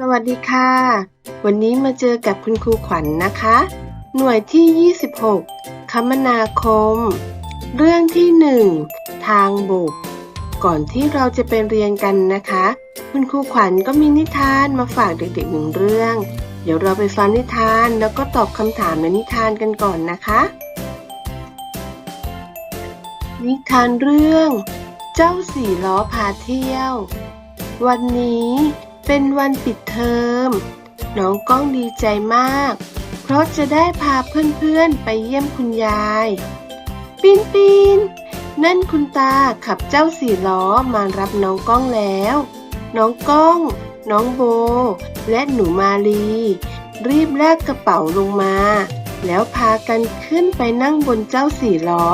สวัสดีค่ะ วันนี้มาเจอกับคุณครูขวัญนนะคะ หน่วยที่ 26 คมนาคม เรื่องที่ 1 ทางบก ก่อนที่เราจะไปเรียนกันนะคะ คุณครูขวัญก็มีนิทานมาฝากเด็กๆหนึ่งเรื่อง เดี๋ยวเราไปฟังนิทานแล้วก็ตอบคำถามในนิทานกันก่อนนะคะ นิทานเรื่อง เจ้าสี่ล้อพาเที่ยว วันนี้ เป็นวันปิดเทอม น้องก้องดีใจมาก เพราะจะได้พาเพื่อนๆไปเยี่ยมคุณยาย ปีนปีนนั่นคุณตาขับเจ้าสี่ล้อมารับน้องก้องแล้ว น้องก้อง น้องโบ และหนูมาลี รีบลากกระเป๋าลงมา แล้วพากันขึ้นไปนั่งบนเจ้าสี่ล้อ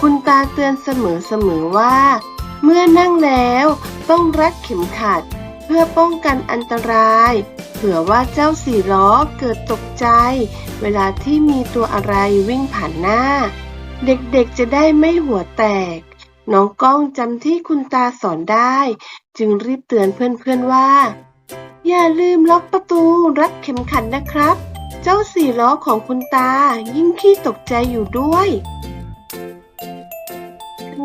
คุณตาเตือนเสมอๆว่า เมื่อนั่งแล้วต้องรัดเข็มขัด เพื่อป้องกันอันตราย เผื่อว่าเจ้าสี่ล้อเกิดตกใจ เวลาที่มีตัวอะไรวิ่งผ่านหน้า เด็กๆจะได้ไม่หัวแตก น้องก้องจำที่คุณตาสอนได้ จึงรีบเตือนเพื่อนๆว่า อย่าลืมล็อกประตูรัดเข็มขัดนะครับ เจ้าสี่ล้อของคุณตายิ่งขี้ตกใจอยู่ด้วย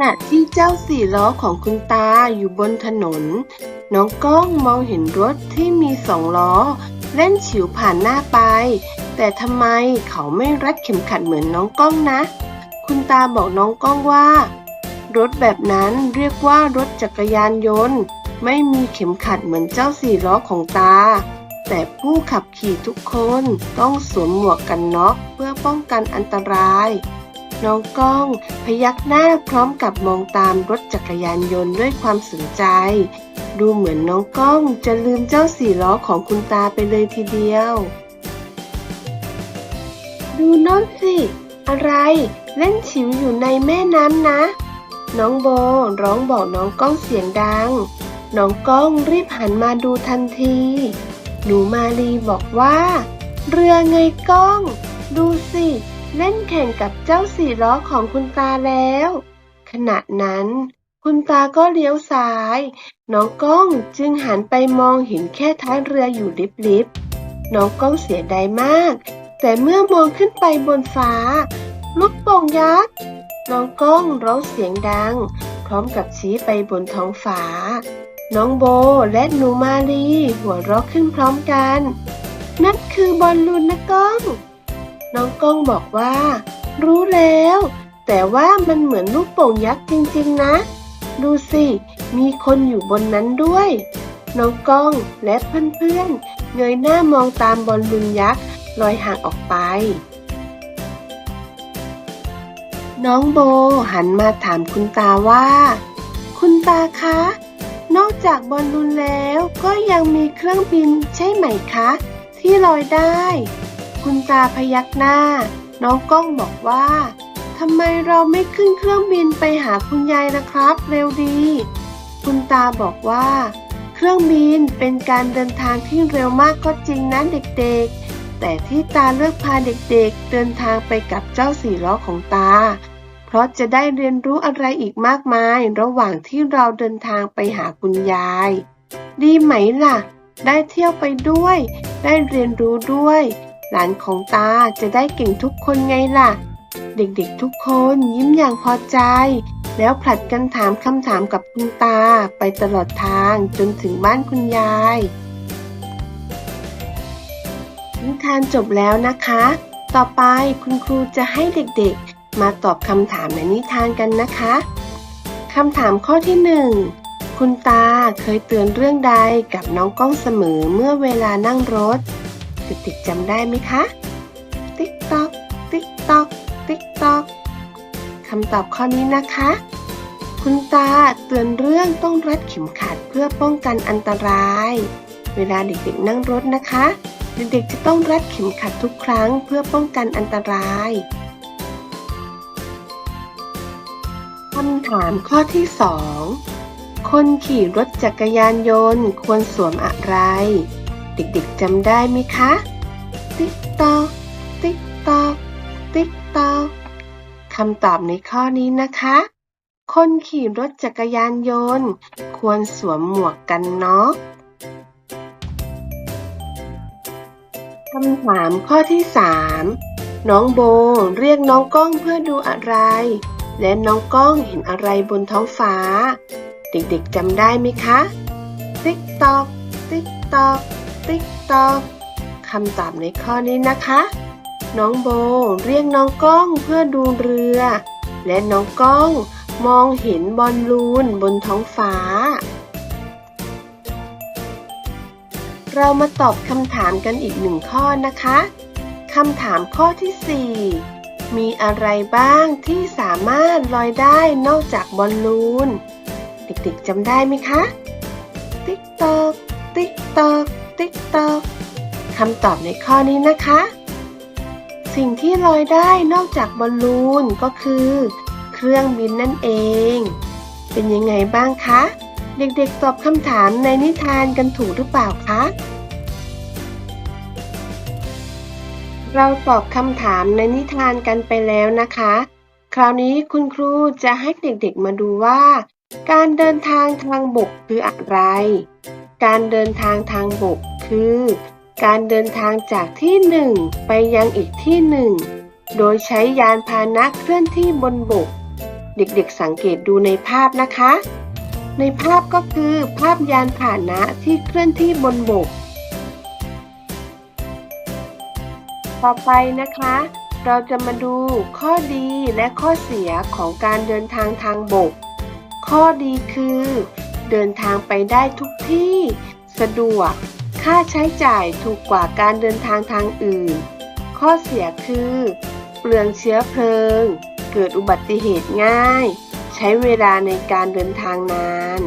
ณะที่เจ้าสี่ล้อของคุณตาอยู่บนถนน น้องก้องมองเห็นรถที่มีสองล้อเล่นฉิวผ่านหน้าไป แต่ทำไมเขาไม่รัดเข็มขัดเหมือนน้องก้องนะ คุณตาบอกน้องก้องว่า รถแบบนั้นเรียกว่ารถจักรยานยนต์ ไม่มีเข็มขัดเหมือนเจ้าสี่ล้อของตา แต่ผู้ขับขี่ทุกคนต้องสวมหมวกกันน็อกเพื่อป้องกันอันตราย น้องก้อง พยักหน้าพร้อมกับมองตามรถจักรยานยนต์ด้วยความสนใจ ดูเหมือนน้องก้องจะลืมเจ้าสี่ล้อของคุณตาไปเลยทีเดียว ดูโน้นสิ อะไร เล่นฉิวอยู่ในแม่น้ำนะ น้องโบร้องบอกน้องก้องเสียงดัง น้องก้องรีบหันมาดูทันที หนูมาลีบอกว่า เรือไงก้อง ดูสิ เล่นแข่งกับเจ้าสี่ล้อของคุณตาแล้ว ขณะนั้น คุณตาก็เลี้ยวซ้าย น้องก้องจึงหันไปมองเห็นแค่ท้ายเรืออยู่ลิบๆ น้องก้องเสียดายมาก แต่เมื่อมองขึ้นไปบนฟ้า ลูกโป่งยักษ์ น้องก้องร้องเสียงดัง พร้อมกับชี้ไปบนท้องฟ้า น้องโบและหนูมาลีหัวเราะขึ้นพร้อมกัน นั่นคือบอลลูนนะก้อง น้องก้องบอกว่า รู้แล้ว แต่ว่ามันเหมือนลูกโป่งยักษ์จริงๆนะ ดูสิ มีคนอยู่บนนั้นด้วย น้องก้องและเพื่อนๆเงยหน้ามองตามบอลลูนยักษ์ลอยห่างออกไป น้องโบหันมาถามคุณตาว่า คุณตาคะ นอกจากบอลลูนแล้วก็ยังมีเครื่องบินใช่ไหมคะ ที่ลอยได้ คุณตาพยักหน้า น้องก้องบอกว่าทำไมเราไม่ขึ้นเครื่องบินไปหาคุณยายนะครับ เร็วดี คุณตาบอกว่า เครื่องบินเป็นการเดินทางที่เร็วมากก็จริงนะเด็กๆ แต่ที่ตาเลือกพาเด็กๆ เดินทางไปกับเจ้าสี่ล้อของตา เพราะจะได้เรียนรู้อะไรอีกมากมาย ระหว่างที่เราเดินทางไปหาคุณยาย ดีไหมล่ะ ได้เที่ยวไปด้วย ได้เรียนรู้ด้วย หลานของตาจะได้เก่งทุกคนไงล่ะ เด็กๆทุกคนยิ้มอย่างพอใจ แล้วผลัดกันถามคำถามกับคุณตาไปตลอดทางจนถึงบ้านคุณยาย นิทานจบแล้วนะคะ ต่อไปคุณครูจะให้เด็กๆ มาตอบคำถามในนิทานกันนะคะคำถามข้อที่หนึ่งคุณตาเคยเตือนเรื่องใดกับน้องก้องเสมอเมื่อเวลานั่งรถ เด็กจำได้ไหมคะ ติ๊กตอก ติ๊กตอก ติ๊กตอกคำตอบข้อนี้นะคะ คุณตาเตือนเรื่องต้องรัดเข็มขัดเพื่อป้องกันอันตราย เวลาเด็กๆนั่งรถนะคะ เด็กๆจะต้องรัดเข็มขัดทุกครั้งเพื่อป้องกันอันตรายคำถามข้อที่สองคนขี่รถจักรยานยนต์ควรสวมอะไร เด็กๆจำได้ไหมคะ ติ๊กตอกติ๊กตอกติ๊กตอกคำตอบในข้อนี้นะคะ คนขี่รถจักรยานยนต์ ควรสวมหมวกกันน็อกคำถามข้อที่สามน้องโบเรียกน้องก้องเพื่อดูอะไร และน้องก้องเห็นอะไรบนท้องฟ้า เด็กๆจำได้ไหมคะ ติ๊กตอกติ๊กตอก ติ๊กตอกคำตอบในข้อนี้นะคะ น้องโบเรียกน้องก้องเพื่อดูเรือ และน้องก้องมองเห็นบอลลูนบนท้องฟ้า เรามาตอบคำถามกันอีกหนึ่งข้อนะคะคำถามข้อที่ 4 มีอะไรบ้างที่สามารถลอยได้นอกจากบอลลูน เด็กๆจำได้ไหมคะ ติ๊กตอก ติ๊กตอก ติ๊กตอกคำตอบในข้อนี้นะคะ สิ่งที่ลอยได้นอกจากบอลลูนก็คือ เครื่องบินนั่นเอง เป็นยังไงบ้างคะ เด็กๆตอบคำถามในนิทานกันถูกหรือเปล่าคะ เราตอบคำถามในนิทานกันไปแล้วนะคะ คราวนี้คุณครูจะให้เด็กๆมาดูว่า การเดินทางทางบกคืออะไร การเดินทางทางบก คือ การเดินทางจากที่หนึ่งไปยังอีกที่หนึ่ง โดยใช้ยานพาหนะเคลื่อนที่บนบก เด็กๆสังเกตดูในภาพนะคะ ในภาพก็คือภาพยานพาหนะที่เคลื่อนที่บนบก ต่อไปนะคะ เราจะมาดูข้อดีและข้อเสียของการเดินทางทางบก ข้อดีคือ เดินทางไปได้ทุกที่ สะดวก ค่าใช้จ่ายถูกกว่าการเดินทางทางอื่น ข้อเสียคือ เปลืองเชื้อเพลิง เกิดอุบัติเหตุง่าย ใช้เวลาในการเดินทางนาน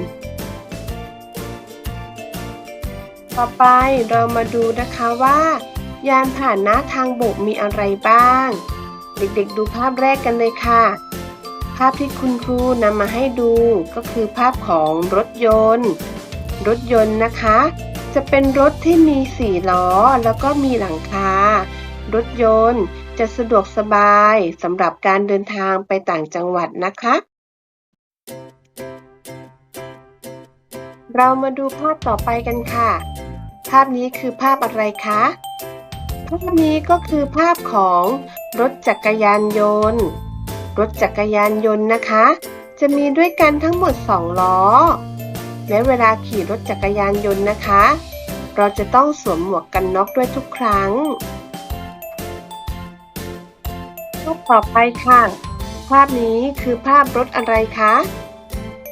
ต่อไปเรามาดูนะคะว่า ยานผ่านหน้าทางบกมีอะไรบ้าง เด็กๆดูภาพแรกกันเลยค่ะ พที่คุณครูนำมาให้ดูก็คือภาพของรถยนต์ รถยนต์นะคะ จะเป็นรถที่มีสี่ล้อแล้วก็มีหลังคา รถยนต์จะสะดวกสบายสำหรับการเดินทางไปต่างจังหวัดนะคะ เรามาดูภาพต่อไปกันค่ะ ภาพนี้คือภาพอะไรคะภาพนี้ก็คือภาพของรถจักรยานยนต์ รถจักรยานยนต์นะคะ จะมีด้วยกันทั้งหมด 2 ล้อ และเวลาขี่รถจักรยานยนต์นะคะ เราจะต้องสวมหมวกกันน็อกด้วยทุกครั้งรูปต่อไปค่ะ ภาพนี้คือภาพรถอะไรคะ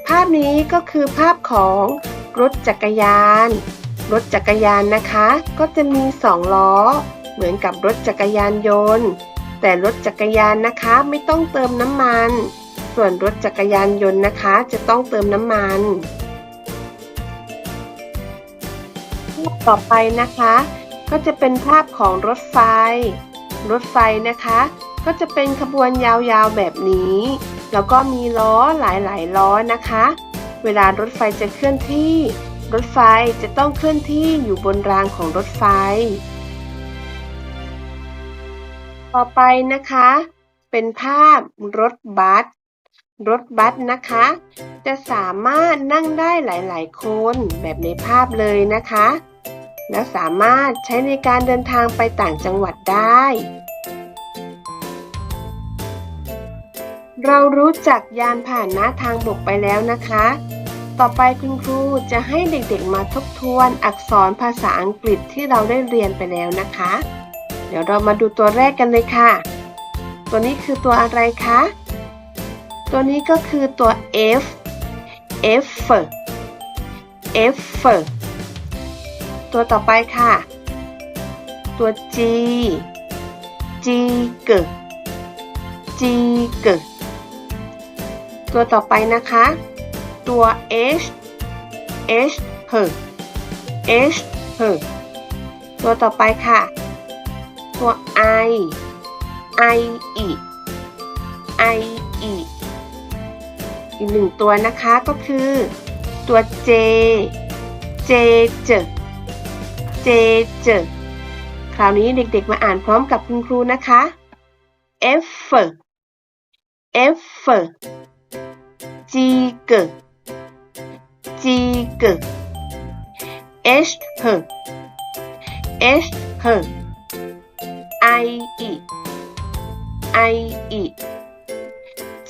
ภาพนี้ก็คือภาพของรถจักรยาน รถจักรยานนะคะ ก็จะมีสองล้อ เหมือนกับรถจักรยานยนต์ แต่รถจักรยานนะคะไม่ต้องเติมน้ำมัน ส่วนรถจักรยานยนต์นะคะ จะต้องเติมน้ำมันภาพต่อไปนะคะ ก็จะเป็นภาพของรถไฟ รถไฟนะคะ ก็จะเป็นขบวนยาวๆแบบนี้ แล้วก็มีล้อหลายๆล้อนะคะ เวลารถไฟจะเคลื่อนที่ รถไฟจะต้องเคลื่อนที่อยู่บนรางของรถไฟ ต่อไปนะคะ เป็นภาพรถบัส รถบัสนะคะ จะสามารถนั่งได้หลาย ๆ คนแบบในภาพเลยนะคะ และสามารถใช้ในการเดินทางไปต่างจังหวัดได้ เรารู้จักยานผ่านน้าทางบกไปแล้วนะคะ ต่อไปคุณครูจะให้เด็ก ๆ มาทบทวนอักษรภาษาอังกฤษที่เราได้เรียนไปแล้วนะคะ เดี๋ยวเรามาดูตัวแรกกันเลยค่ะ ตัวนี้คือตัวอะไรคะ ตัวนี้ก็คือตัว F F F ตัวต่อไปค่ะ ตัว G G G G G ตัวต่อไปนะคะ ตัว H H H H ตัวต่อไปค่ะ ตัว I I E I E อีกหนึ่งตัวนะคะก็คือ ตัว J J J J J คราวนี้เด็กๆมาอ่านพร้อมกับคุณครูนะคะ F F G G G G H H H อีก I อีก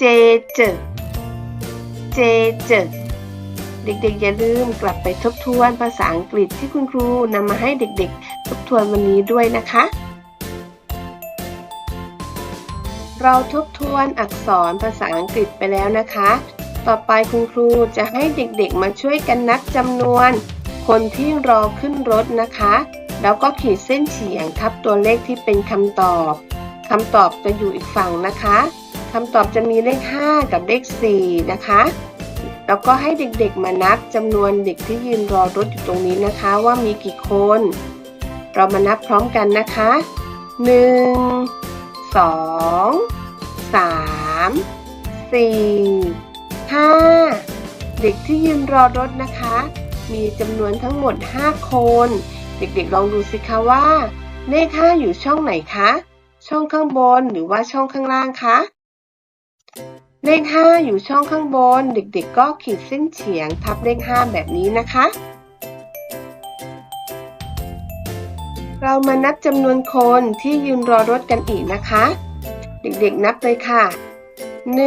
J เจอ J เจเด็กๆ อย่าลืมกลับไปทบทวนภาษาอังกฤษที่คุณครูนำมาให้เด็กๆ ทบทวนวันนี้ด้วยนะคะ เราทบทวนอักษรภาษาอังกฤษไปแล้วนะคะ ต่อไปคุณครูจะให้เด็กๆ มาช่วยกันนับจำนวน คนที่รอขึ้นรถนะคะ แล้วก็ขีดเส้นเฉียงทับตัวเลขที่เป็นคำตอบคำตอบจะอยู่อีกฝั่งนะคะคำตอบจะมีเลข 5 กับเลข 4 นะคะ แล้วก็ให้เด็กๆมานับจำนวนเด็กที่ยืนรอรถอยู่ตรงนี้นะคะ ว่ามีกี่คน เรามานับพร้อมกันนะคะ 1 2 3 4 5 เด็กที่ยืนรอรถนะคะ มีจำนวนทั้งหมด 5 คน เด็กๆลองดูสิคะว่าเลข5อยู่ช่องไหนคะ ช่องข้างบนหรือว่าช่องข้างล่างคะเลข5อยู่ช่องข้างบน เด็กๆก็ขีดเส้นเฉียงทับเลข5แบบนี้นะคะ เรามานับจำนวนคนที่ยืนรอรถกันอีกนะคะ เด็กๆนับเลยค่ะ1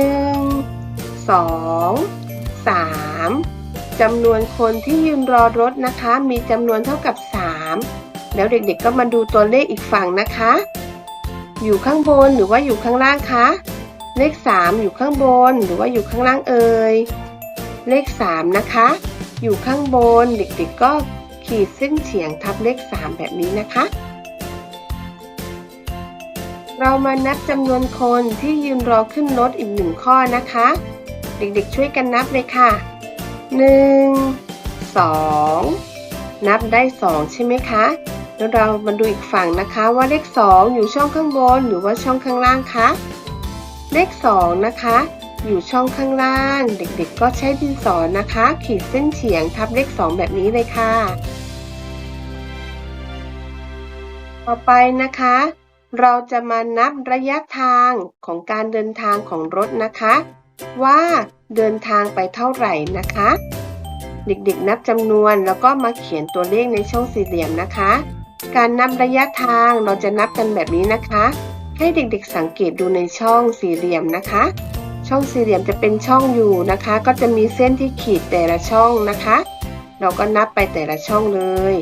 2 3จำนวนคนที่ยืนรอรถนะคะ มีจำนวนเท่ากับ แล้วเด็กๆก็มาดูตัวเลขอีกฝั่งนะคะ อยู่ข้างบนหรือว่าอยู่ข้างล่างคะ เลข 3 อยู่ข้างบนหรือว่าอยู่ข้างล่างเอ่ย เลข 3 นะคะ อยู่ข้างบนเด็กๆก็ขีดเส้นเฉียงทับเลข 3 แบบนี้นะคะ เรามานับจำนวนคนที่ยืนรอขึ้นรถอีกหนึ่งข้อนะคะ เด็กๆช่วยกันนับเลยค่ะ 1 2 นับได้ 2 ใช่ไหมคะ แล้วเรามาดูอีกฝั่งนะคะว่าเลข 2 อยู่ช่องข้างบนหรือว่าช่องข้างล่างคะเลข 2 นะคะ อยู่ช่องข้างล่าง เด็กๆ ก็ใช้ดินสอนนะคะ ขีดเส้นเฉียงทับเลข 2 แบบนี้เลยค่ะ ต่อไปนะคะ เราจะมานับระยะทางของการเดินทางของรถนะคะ ว่าเดินทางไปเท่าไหร่นะคะ เด็กๆ นับจำนวนแล้วก็มาเขียนตัวเลขในช่องสี่เหลี่ยมนะคะ การนับระยะทางเราจะนับกันแบบนี้นะคะ ให้เด็กๆสังเกตดูในช่องสี่เหลี่ยมนะคะ ช่องสี่เหลี่ยมจะเป็นช่องอยู่นะคะ ก็จะมีเส้นที่ขีดแต่ละช่องนะคะ เราก็นับไปแต่ละช่องเลย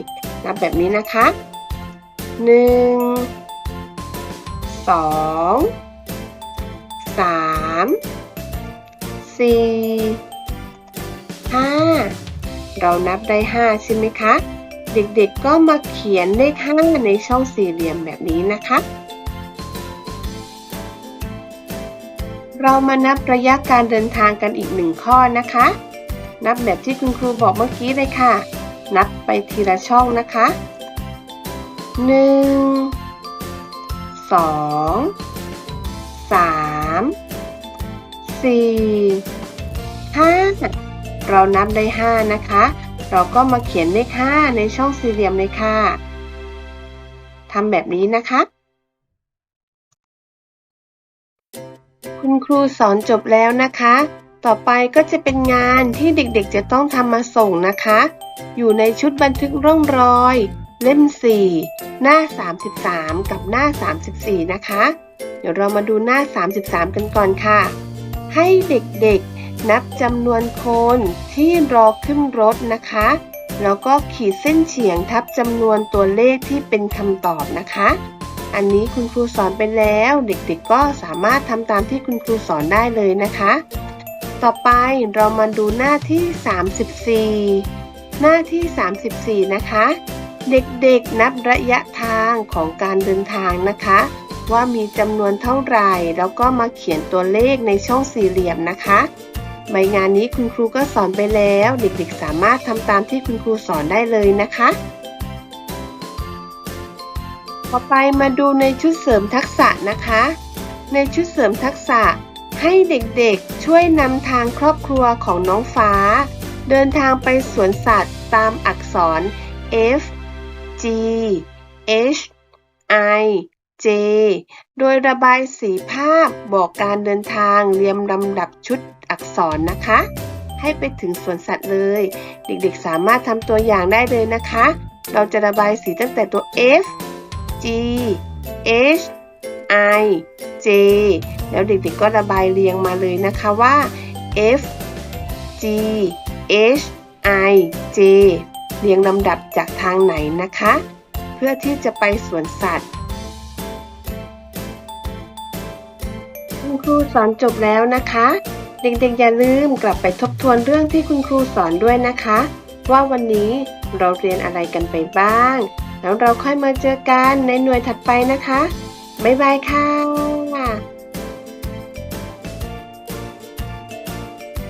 นับแบบนี้นะคะหนึ่งสองสามสี่ห้าเรานับได้ห้าใช่ไหมคะ เด็กๆก็มาเขียนเลขห้าในช่องสี่เหลี่ยมแบบนี้นะคะ เรามานับระยะการเดินทางกันอีกหนึ่งข้อนะคะ นับแบบที่คุณครูบอกเมื่อกี้เลยค่ะ นับไปทีละช่องนะคะหนึ่งสองสามสี่ห้าเรานับได้ห้านะคะ เราก็มาเขียนเลขห้าในช่องสี่เหลี่ยมเลยค่ะทำแบบนี้นะคะ คุณครูสอนจบแล้วนะคะ ต่อไปก็จะเป็นงานที่เด็กๆจะต้องทำมาส่งนะคะ อยู่ในชุดบันทึกร่องรอย เล่ม 4 หน้า 33 กับหน้า 34 นะคะ เดี๋ยวเรามาดูหน้า 33 กันก่อนค่ะ ให้เด็กๆ นับจำนวนคนที่รอขึ้นรถนะคะ แล้วก็ขีดเส้นเฉียงทับจำนวนตัวเลขที่เป็นคำตอบนะคะ อันนี้คุณครูสอนไปแล้ว เด็กๆก็สามารถทำตามที่คุณครูสอนได้เลยนะคะ ต่อไปเรามาดูหน้าที่ 34 หน้าที่ 34 นะคะ เด็กๆนับระยะทางของการเดินทางนะคะว่ามีจำนวนเท่าไหร่ แล้วก็มาเขียนตัวเลขในช่องสี่เหลี่ยมนะคะ ใบงานนี้คุณครูก็สอนไปแล้ว เด็กๆสามารถทำตามที่คุณครูสอนได้เลยนะคะ ต่อไปมาดูในชุดเสริมทักษะนะคะ ในชุดเสริมทักษะให้เด็กๆช่วยนำทางครอบครัวของน้องฟ้า เดินทางไปสวนสัตว์ตามอักษร F G H I J โดยระบายสีภาพบอกการเดินทางเรียงลำดับชุด อักษรนะคะ ให้ไปถึงสวนสัตว์เลย เด็กๆสามารถทำตัวอย่างได้เลยนะคะ เราจะระบายสีตั้งแต่ตัว F G H I J แล้วเด็กๆก็ระบายเรียงมาเลยนะคะว่า F G H I J เรียงลำดับจากทางไหนนะคะ เพื่อที่จะไปสวนสัตว์คุณครูสอนจบแล้วนะคะ เด็กๆอย่าลืมกลับไปทบทวนเรื่องที่คุณครูสอนด้วยนะคะ ว่าวันนี้เราเรียนอะไรกันไปบ้าง แล้วเราค่อยมาเจอกันในหน่วยถัดไปนะคะ บ๊ายบายค่ะ